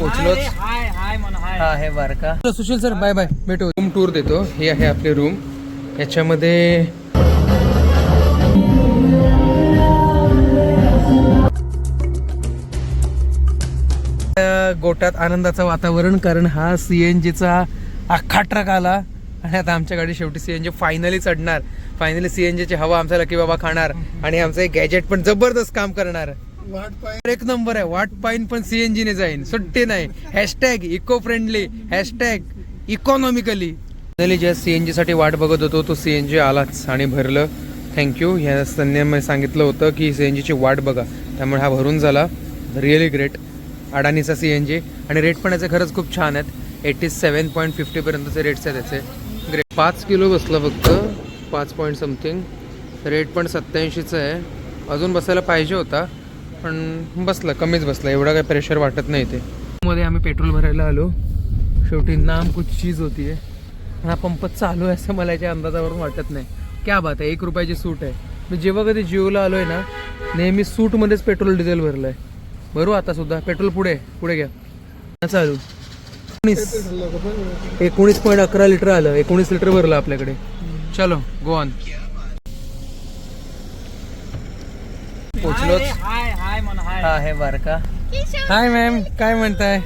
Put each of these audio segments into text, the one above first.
हाय हा आहे बारका सुशील सर बाय बाय भेटू. रूम टूर देतो. हे आहे आपले रूम याच्यामध्ये गोट्यात आनंदाचं वातावरण कारण हा सीएनजीचा अख्खा ट्रक आला. आणि आता आमच्या गाडी शेवटी सीएनजी फायनली चढणार. फायनली सीएनजीची हवा आमचा लकी बाबा खाणार. आणि आमचं एक गॅजेट पण जबरदस्त काम करणार. एक नंबर आहे वाट पाईन पण सीएनजी ने जाईन. सुट्टी नाही. Hashtag eco friendly hashtag economically ज्या सीएनजी साठी वाट बघत होतो तो सीएनजी आलाच आणि भरलं. थँक्यू ह्या संध्यामध्ये सांगितलं होतं की सीएनजीची वाट बघा. त्यामुळे हा भरून झाला. रिअली ग्रेट अडानीचा सीएनजी आणि रेट पण याचे खरंच खूप छान आहेत. एटी सेवन पॉईंट फिफ्टीपर्यंतचे रेट्स आहेत त्याचे ग्रेट पाच किलो बसलं फक्त. पाच पॉईंट समथिंग रेट पण सत्याऐंशीचं आहे. अजून बसायला पाहिजे होता. पण बसलं कमीच बसलं. एवढा काही प्रेशर वाटत नाही ते. मध्ये आम्ही पेट्रोल भरायला आलो. शेवटी नाम कुछ चीज होती आहे. हा पंप चालू आहे असं मला याच्या अंदाजावरून वाटत नाही. क्या बात आहे एक रुपयाची सूट आहे. मी जेव्हा कधी जिओला आलो आहे ना नेहमी सूटमध्येच पेट्रोल डिझेल भरलं आहे भरू आता सुद्धा. पेट्रोल पुढे पुढे घ्या. चालू. एकोणीस. एकोणीस पॉईंट अकरा लिटर आलं. एकोणीस लिटर भरलं आपल्याकडे. चलो गो पोचलोच. हाय हाय म्हण हाय. हा आहे बारका हाय मॅम काय म्हणताय?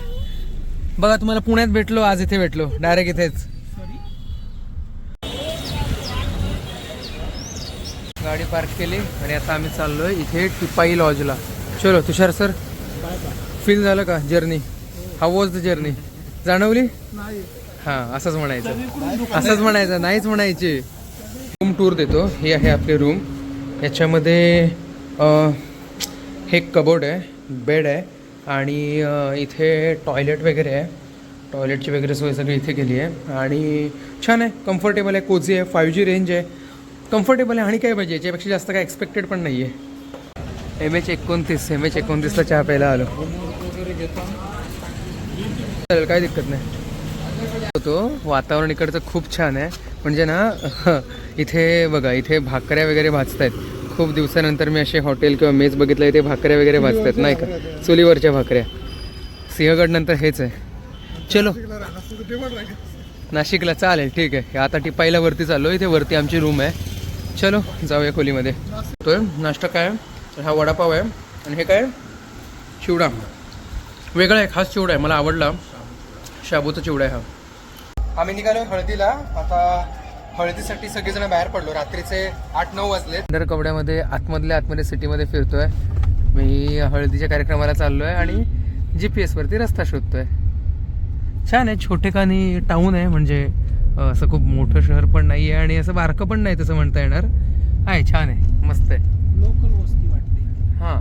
बघा तुम्हाला पुण्यात भेटलो आज इथे भेटलो. डायरेक्ट इथेच. गाडी पार्क केली आणि आता आम्ही चाललोय इथे टिपाई लॉजला चलो तुषार सर फील झालं का journey how was the journey जाणवली? हा असंच म्हणायचं. असंच म्हणायचं नाहीच म्हणायचे. रूम टूर देतो. हे आहे आपले रूम याच्यामध्ये हे कबोर्ड आहे बेड आहे आणि इथे टॉयलेट वगैरे आहे. टॉयलेटची वगैरे सोय सगळी इथे केली आहे आणि छान आहे कम्फर्टेबल आहे कोझी आहे फाईव्ह जी रेंज आहे. कम्फर्टेबल आहे आणि काय पाहिजे याच्यापेक्षा जास्त काय एक्सपेक्टेड पण नाही आहे एम एच एकोणतीस एम एच एकोणतीसला चहा प्यायला आलो. चालेल काय दिक्कत नाही. होतो वातावरण इकडचं खूप छान आहे म्हणजे ना इथे बघा इथे भाकऱ्या वगैरे भाजत आहेत खूप दिवसानंतर मी असे हॉटेल किंवा मेज बघितलं इथे भाकऱ्या वगैरे भाजतात नाही का? चुलीवरच्या भाकऱ्या. सिंहगड नंतर हेच आहे. चलो. नाशिकला चालेल ठीक आहे. आता टिपाईला वरती चाललो इथे वरती आमची रूम आहे. चलो जाऊया खोलीमध्ये. तो नाश्ता काय तर हा वडापाव आहे. आणि हे काय? चिवडा. वेगळा आहे खास चिवडा आहे. मला आवडला. शाबूचा चिवडा आहे हा. आम्ही निघालो हळदीला. आता हळदीसाठी सगळेजण बाहेर पडलो. रात्रीचे आठ नऊ वाजले. अंडर कपड्यामध्ये आतमधल्या आतमध्ये सिटीमध्ये फिरतोय. मी हळदीच्या कार्यक्रमाला चाललोय आणि जी पी एसवरती रस्ता शोधतोय. छान आहे छोटेखानी टाऊन आहे म्हणजे असं खूप मोठं शहर पण नाही आहे आणि असं बारकं पण नाही तसं म्हणता येणार. आहे छान आहे मस्त आहे. लोकल वस्ती वाटते. हां.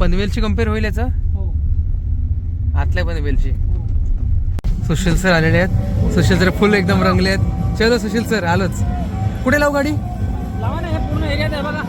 पनवेलची कंपेअर होईल याचा? हो. आतल्या पनवेलची. सुशील सर आलेले आहेत. सुशील सर फुल एकदम रंगले आहेत. चलो सुशील सर आलोच. कुठे लावू गाडी? लावा ना पूर्ण एरियात आहे बघा.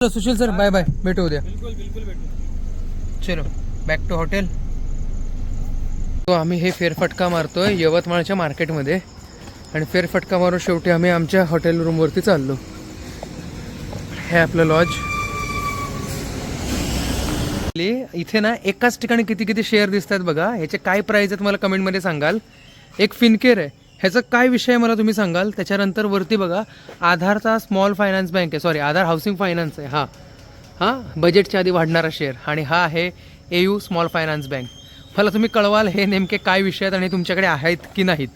चलो सुशील सर बाय बाय. भेटू उद्या. बिलकुल बिलकुल भेटू. चलो. बॅक टू हॉटेल तो आम्ही हे फेरफटका मारतोय यवतमाळच्या मार्केटमध्ये. आणि फेरफटका मारून शेवटी आम्ही आमच्या हॉटेल रूमवरती चाललो. हे आपलं लॉज इथे ना एकाच ठिकाणी किती किती शेअर दिसत आहेत बघा. ह्याचे काय प्राईज आहेत मला कमेंटमध्ये सांगाल. एक फिनकेअर आहे. ह्याचा काय विषय आहे मला तुम्ही सांगाल? त्याच्यानंतर वरती बघा आधारचा स्मॉल फायनान्स बँक आहे. सॉरी आधार हाऊसिंग फायनान्स आहे. हा. हां बजेटच्या आधी वाढणारा शेअर आणि हा आहे A U small finance bank. मला तुम्ही कळवाल हे नेमके काय विषय आहेत आणि तुमच्याकडे आहेत की नाहीत?